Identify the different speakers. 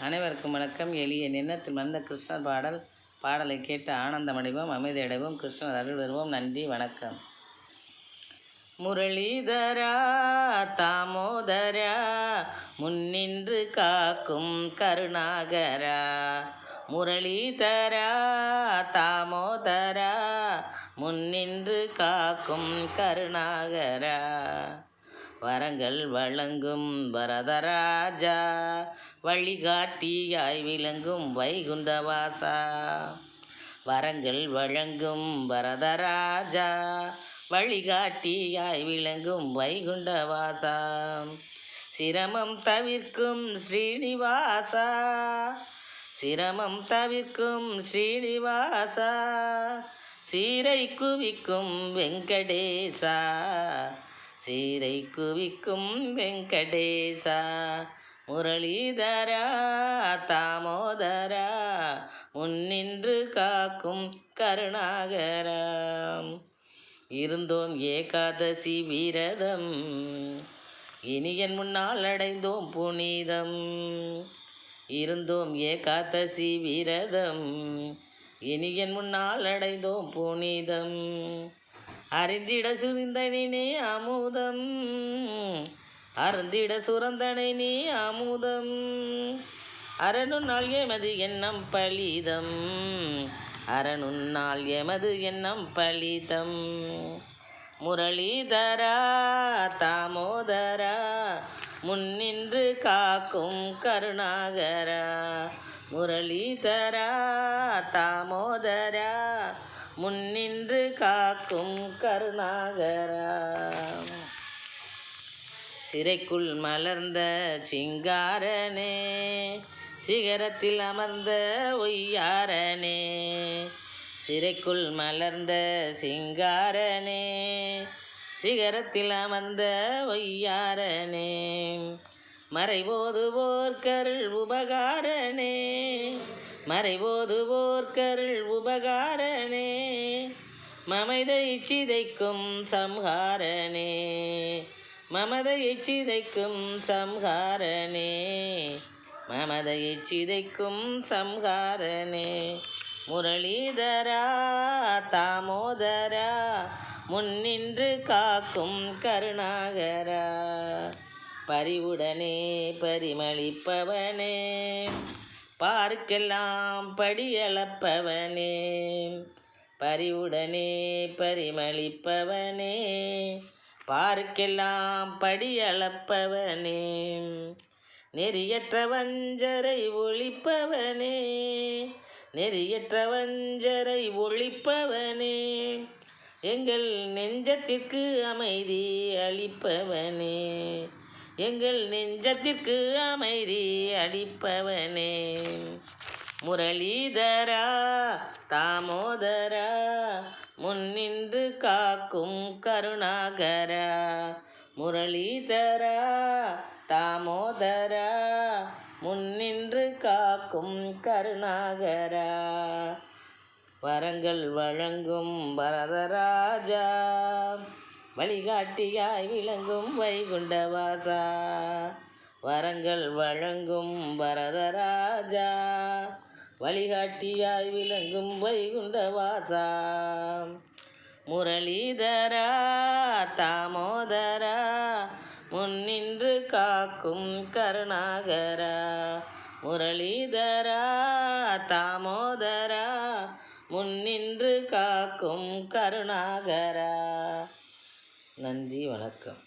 Speaker 1: அனைவருக்கும் வணக்கம். எளிய நின்னத்தில் வந்த கிருஷ்ணர் பாடல் பாடலை கேட்டு ஆனந்தமடைவோம் அமைதியடைவோம் கிருஷ்ணர் அருள் வருவோம். நன்றி வணக்கம். முரளிதரா தாமோதரா முன்னின்று காக்கும் கருணாகரா. முரளிதரா தாமோதரா முன்னின்று காக்கும் கருணாகரா. வரங்கள் வழங்கும் வரதராஜா வழிகாட்டியாய் விளங்கும் வைகுந்தவாசா. வரங்கள் வழங்கும் வரதராஜா வழிகாட்டியாய் விளங்கும் வைகுண்டவாசா சிரமம் தவிர்க்கும் ஸ்ரீனிவாசா சிரமம் தவிர்க்கும் ஸ்ரீனிவாசா. சீரை குவிக்கும் வெங்கடேசா சீரை குவிக்கும் வெங்கடேசா முரளிதரா தாமோதரா முன்னின்று காக்கும் கருணாகரம் இருந்தோம் ஏகாதசி விரதம் இனியன் முன்னால் அடைந்தோம் புனிதம். இருந்தோம் ஏகாதசி விரதம் இனியன் முன்னால் அடைந்தோம் புனிதம். அறிந்திட சுரிந்தனினே அமுதம். அருந்திட சுரந்தனை நீ அமுதம். அரணுன்னால் எமது எண்ணம் பலிதம். அரணுன்னால் எமது எண்ணம் பலிதம். முரளிதரா தாமோதரா முன்னின்று காக்கும் கருணாகரா. முரளிதரா தாமோதரா முன்னின்று காக்கும் கருணாகரா சிறைக்குள் மலர்ந்த சிங்காரனே சிகரத்தில் அமர்ந்த ஒய்யாரனே. சிறைக்குள் மலர்ந்த சிங்காரனே சிகரத்தில் அமர்ந்த ஒய்யாரனே. மறைபோதுவோர் கருள் உபகாரனே மறைபோதுவோர் கருள் உபகாரனே. மமதை சிதைக்கும் சம்ஹாரனே. மமதை சிதைக்கும் சம்ஹாரனே. மமதை சிதைக்கும் சம்ஹாரனே. முரளிதரா தாமோதரா முன்னின்று காக்கும் கருணாகரா. பரிவுடனே பரிமளிப்பவனே. பார்க்கெல்லாம் படியளப்பவனே. பரிவுடனே பரிமளிப்பவனே. பார்க்கெல்லாம் படியளப்பவனே. நெறியற்ற வஞ்சரை ஒழிப்பவனே. நெறியற்ற வஞ்சரை ஒழிப்பவனே. எங்கள் நெஞ்சத்திற்கு அமைதி அளிப்பவனே. எங்கள் நெஞ்சத்திற்கு அமைதி அளிப்பவனே. முரளிதரா தாமோதரா முன்னின்று காக்கும் கருணாகரா முரளிதரா தாமோதரா முன்னின்று காக்கும் கருணாகரா. வரங்கள் வழங்கும் பரதராஜா வழிகாட்டியாய் விளங்கும் வைகுண்டவாசா. வரங்கள் வழங்கும் பரதராஜா வழிகாட்டியாய் விளங்கும் வைகுண்டவாசா முரளிதரா தாமோதரா முன்னின்று காக்கும் கருணாகரா. முரளிதரா தாமோதரா முன்னின்று காக்கும் கருணாகரா. நன்றி வணக்கம்.